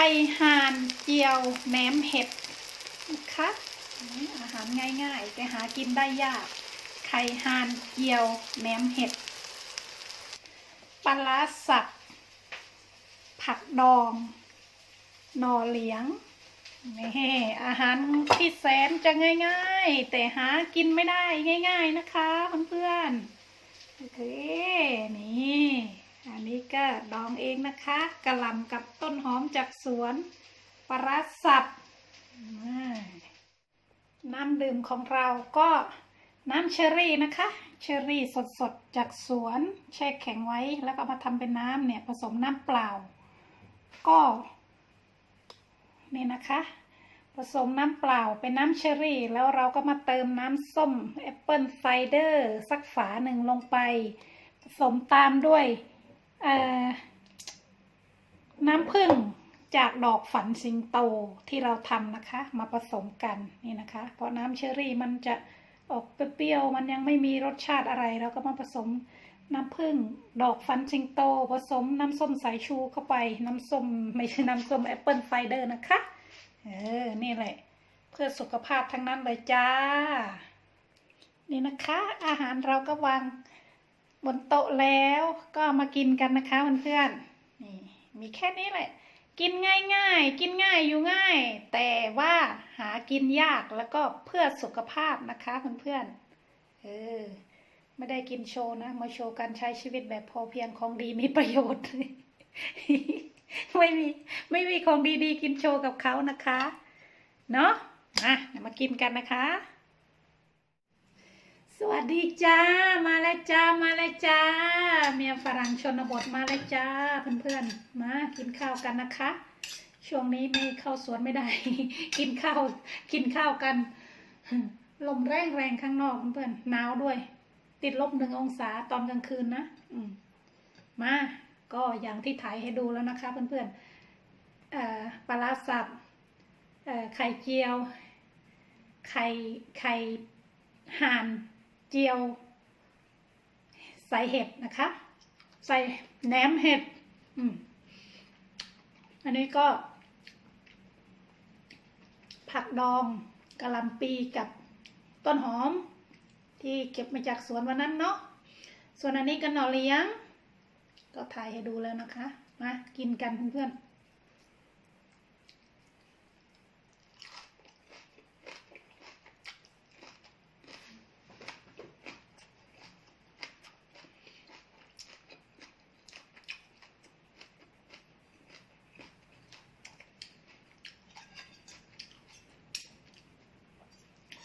ไข่ห่านเจียวแหนมเห็ดนะคะอาหารง่ายๆ แต่หากินได้ยาก ไข่ห่านเจียวแหนมเห็ดปลาร้าสับผักดองนอเหลียงนี่อาหารที่แสนจะง่ายๆ แต่หากินไม่ได้ง่าย ๆนะคะเพื่อนๆโอเข้ เองนะคะกระหล่ำกับต้นหอมจากสวนปราสับน้ำดื่มของเราก็น้ำเชอรี่นะคะ เชอรี่สดๆ จากสวน แช่แข็งไว้แล้วก็มาทำเป็นน้ำเนี่ยผสมน้ำเปล่า ก็นี่นะคะ ผสมน้ำเปล่าเป็นน้ำเชอรี่ แล้วเราก็มาเติมน้ำส้มแอปเปิลไซเดอร์สักฝาหนึ่งลงไป ผสมตามด้วยเอ่อ น้ำผึ้งจากดอกฝันสิงโตที่เราทำนะคะ มาผสมกันนี่นะคะ เพราะน้ำเชอรี่มันจะออกเปรี้ยวๆมันยังไม่มีรสชาติอะไรเราก็มาผสมน้ำผึ้งดอกฟันสิงโต ผสมน้ำส้มสายชูเข้าไป น้ำส้มไม่ใช่น้ำส้มแอปเปิลไซเดอร์นะคะ เออ นี่แหละ เพื่อสุขภาพทั้งนั้นเลยจ้า นี่นะคะ อาหารเราก็วางบนโต๊ะแล้ว ก็มากินกันนะคะเพื่อนๆ มีแค่นี้แหละ กินง่ายๆ กินง่ายอยู่ง่าย แต่ว่าหากินยากแล้วก็เพื่อสุขภาพนะคะเพื่อนๆเออไม่ได้กินโชว์นะ มาโชว์การใช้ชีวิตแบบพอเพียงของดีมีประโยชน์ ไม่มีไม่มีของดีๆ กินโชว์กับเขานะคะ เนาะอะมากินกันนะคะ สวัสดีจ้า มาแล้วจ้า มาแล้วจ้า เมียฝรั่งชนบทมาแล้วจ้า เพื่อนๆ มากินข้าวกันนะคะ ช่วงนี้ไม่เข้าสวนไม่ได้ กินข้าว กินข้าวกัน ลมแรงแรงๆข้างนอกเพื่อนๆ หนาวด้วย ติดลบหนึ่งองศาตอนกลางคืนนะอืมมา ก็อย่างที่ถ่ายให้ดูแล้วนะคะเพื่อนๆเอ่อปลาร้าสับเอ่อไข่เจียว ไข่ ไข่ห่าน เจียว ใส่เห็ดนะคะ ใส่แหนมเห็ดอันนี้ก็ ผักดองกะหล่ำปีกับต้นหอม ที่เก็บมาจากสวนวันนั้นเนาะส่วนอันนี้ก็หน่อเลี้ยง ก็ถ่ายให้ดูแล้วนะคะ มากินกันเพื่อนๆ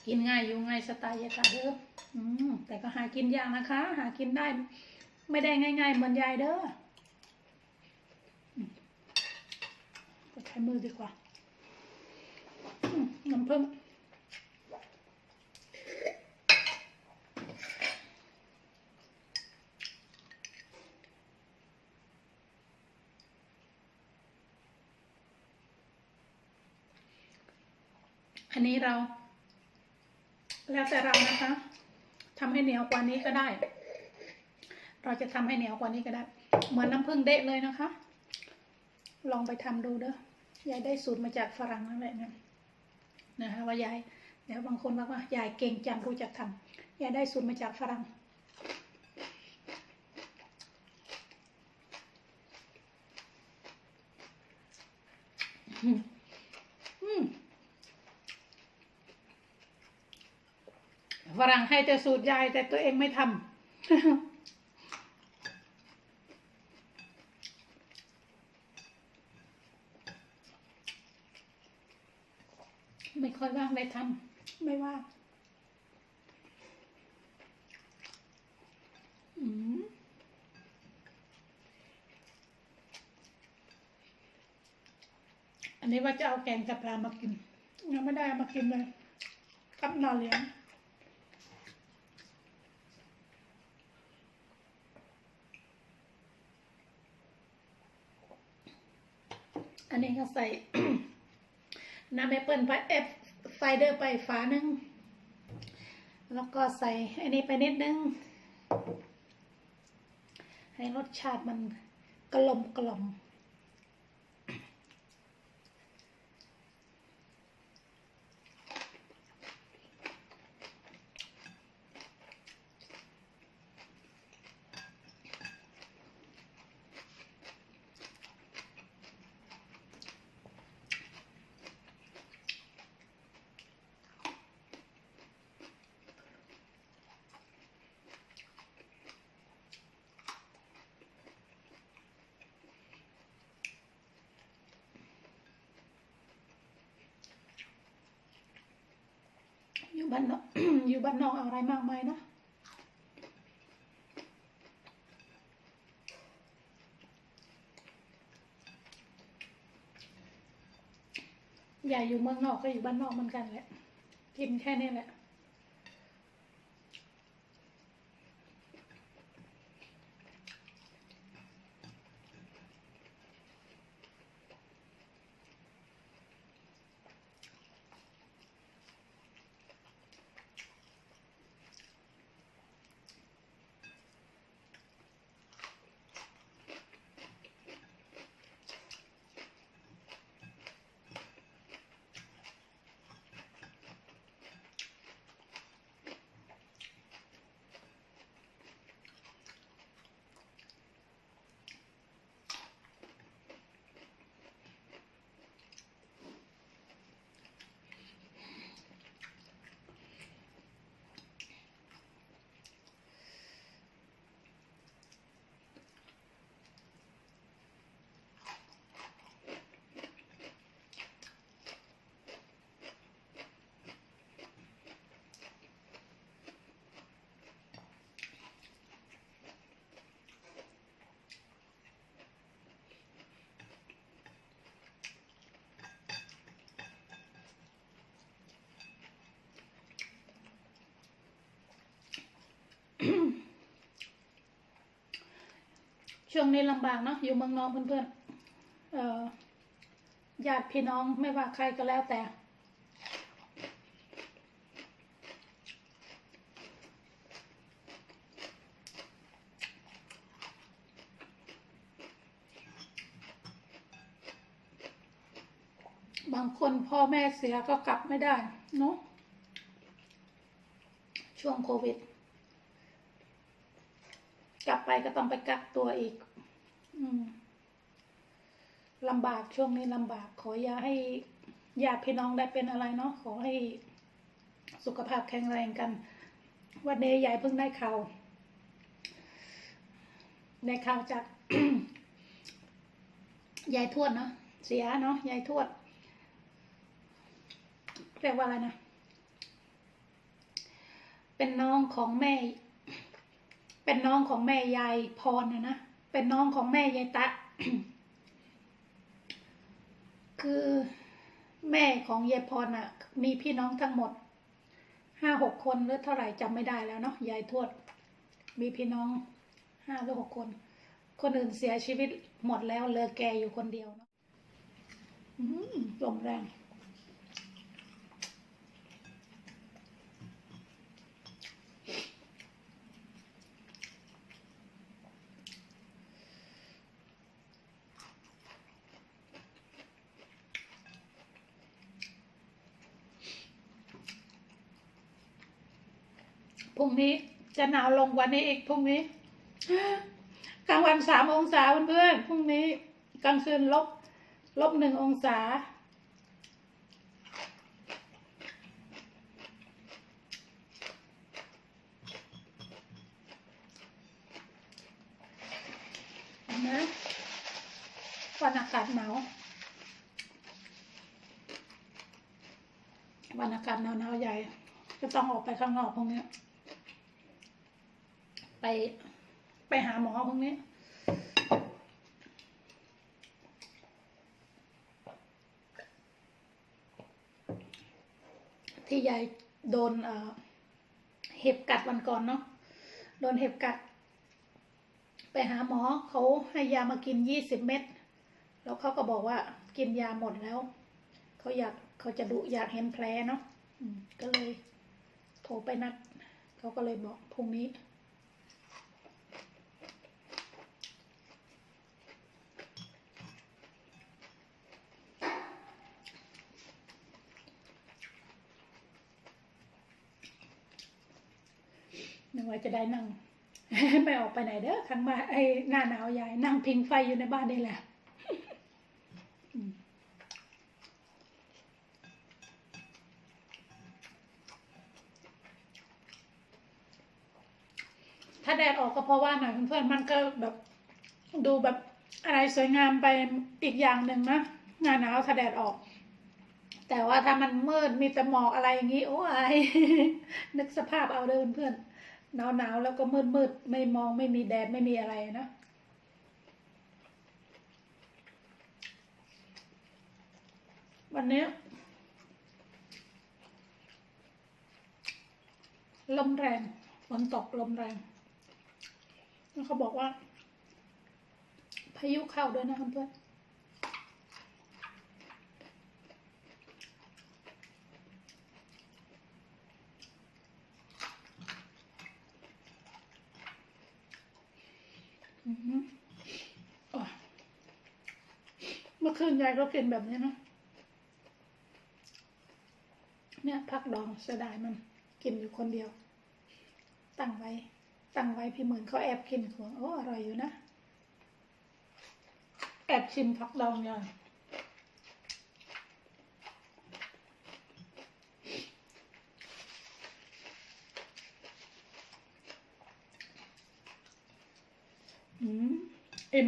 กินง่ายอยู่ง่ายสไตล์ยายตาเด้ออืมแต่ก็หากินยากนะคะ หากินได้ ไม่ได้ง่าย ๆ เหมือนยายเด้อก็ใช้มือดีกว่าน้ำผึ้งอันนี้เรา แล้วแต่เรานะคะทำให้เหนียวกว่านี้ก็ได้ เราจะทำให้เหนียวกว่านี้ก็ได้ เหมือนน้ำผึ้งเดะเลยนะคะ ลองไปทำดูเด้อยายได้สูตรมาจากฝรั่งนั่นแหละนะนะคะว่ายายเดี๋ยวบางคนบอกว่ายายเก่งจังรู้จักทำยายได้สูตรมาจากฝรั่งอืมอืมฝ รั่งให้แต่สูตรยายแต่ตัวเองไม่ทำไม่ค่อยว่างได้ทำไม่ว่างอืมอันนี้ว่าจะเอาแกงกับปลามากินยังไม่ได้เอามากินเลยกับนอเลี้ยง อันนี้ก็ใส่น้ำแอปเปิลไปเอฟไซเดอร์ไปฝาหนึ่ง แล้วก็ใส่อันนี้ไปนิดนึง ให้รสชาติมันกลมกล่อม บ้านนอกอยู่บ้านนอกอะไรมากมายนะอย่าอยู่เมืองนอกก็อยู่บ้านนอกเหมือนกันแหละ กินแค่นี้แหละ ช่วงนี้ลำบากเนาะอยู่เมืองนอกเพื่อนๆเอ่อญาติพี่น้องไม่ว่าใครก็แล้วแต่ บางคนพ่อแม่เสียก็กลับไม่ได้เนาะช่วงโควิด ไปก็ต้องไปกักตัวอีก อืมลำบากช่วงนี้ลำบาก ขออย่าให้ญาติพี่น้องได้เป็นอะไรเนาะขอให้สุขภาพแข็งแรงกัน วันนี้ยายเพิ่งได้ข่าวได้ข่าวจากยายทวดเนาะเสียเนาะยายทวดเรียกว่าอะไรนะ เป็นน้องของแม่ เป็นน้องของแม่ยายพรนะนะเป็นน้องของแม่ยายตะ คือแม่ของยายพรน่ะ มีพี่น้องทั้งหมดห้าหกคนหรือเท่าไหร่จำไม่ได้แล้วเนาะยายทวด มีพี่น้องห้าหรือหกคน คนอื่นเสียชีวิตหมดแล้วเหลือแกอยู่คนเดียวเนาะลมแรง พ รุ่งนี้ จะหนาวลงกวันนี้อีกพรุ่งนี้กลางวันสามองศาเพื่อนๆพรุ่งนี้กลางคืนลบลบหนึ่งองศา นะวันอากาศหนาววันอากาศหนาวหนาวๆใหญ่ก็ต้องออกไปข้างนอกพวกนี้ ไปไปหาหมอพวกนี้ที่ยายโดนเห็บกัดวันก่อนเนาะโดนเห็บกัด ไปหาหมอเขาให้ยามากินยี่สิบเม็ดแล้วเขาก็บอกว่ากินยาหมดแล้ว เขาอยากเขาจะดูอยากเห็นแผลเนาะก็เลยโทรไปนัดเขาก็เลยบอกพรุ่งนี้ นึกว่าจะได้นั่งไม่ออกไปไหนเด้อข้งบ้าไอ้หน้าหนาวยายนั่งพิงไฟอยู่ในบ้านนี่แหละถ้าแดดออกก็เพราะว่าหน่อยเพื่อนๆมันก็แบบดูแบบอะไรสวยงามไปอีกอย่างหนึ่งนะหน้าหนาวถ้าแดดออก แต่ว่าถ้ามันมืดมีแต่หมอกอะไรอย่างนี้ โอ้ยนึกสภาพเอาเดินเพื่อน หนาวหนาวๆแล้วก็มืดมืดๆไม่มองไม่มีแดดไม่มีอะไรนะวันนี้ลมแรงฝนตกลมแรงแล้วเขาบอกว่า พายุเข้าด้วยนะครับเพื่อน อือหือโอ้ย เมื่อคืนยายก็กินแบบนี้นะ เนี่ยผักดองเสียดายมัน กินอยู่คนเดียว ตั้งไว้ ตั้งไว้พี่เหมือนเขาแอบกินของโอ้อร่อยอยู่นะ แอบชิมผักดองยาย อิ่ม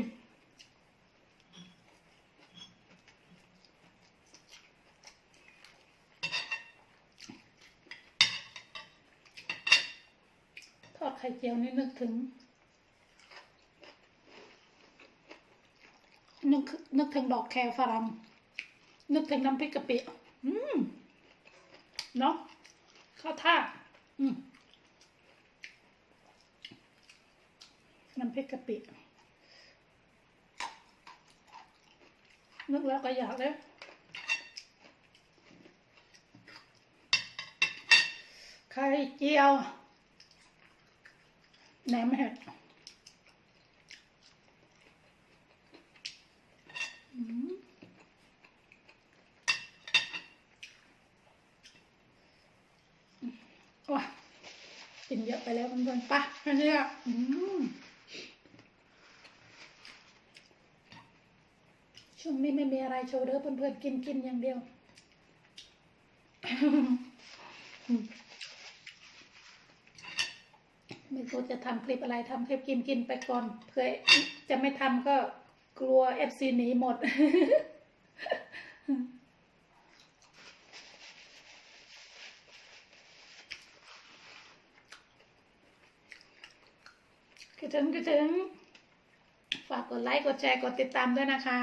ทอดไข่เจียวนี่นึกถึง นึกนึกถึงดอกแครฝรั่งนึกถึงน้ำพริกกะปิอืมเนาะข้าวท่าอืม น้ำพริกกะปินึกแล้วก็อยากเลยไข่เจียวแหนมเห็ดอืมโอ้ยกินเยอะไปแล้วเพื่อนๆปะแค่นี้อะอืม ช่วงนี้ไม่มีอะไรโชว์เด้อเพื่อนๆกินกินอย่างเดียว ไม่รู้จะทำคลิปอะไรทำคลิปกินกินไปก่อนเพื่อจะไม่ทำก็กลัวเอฟซีหนีหมดคิดถึงคิดถึง ฝากกดไลค์กดแชร์กดติดตามด้วยนะคะ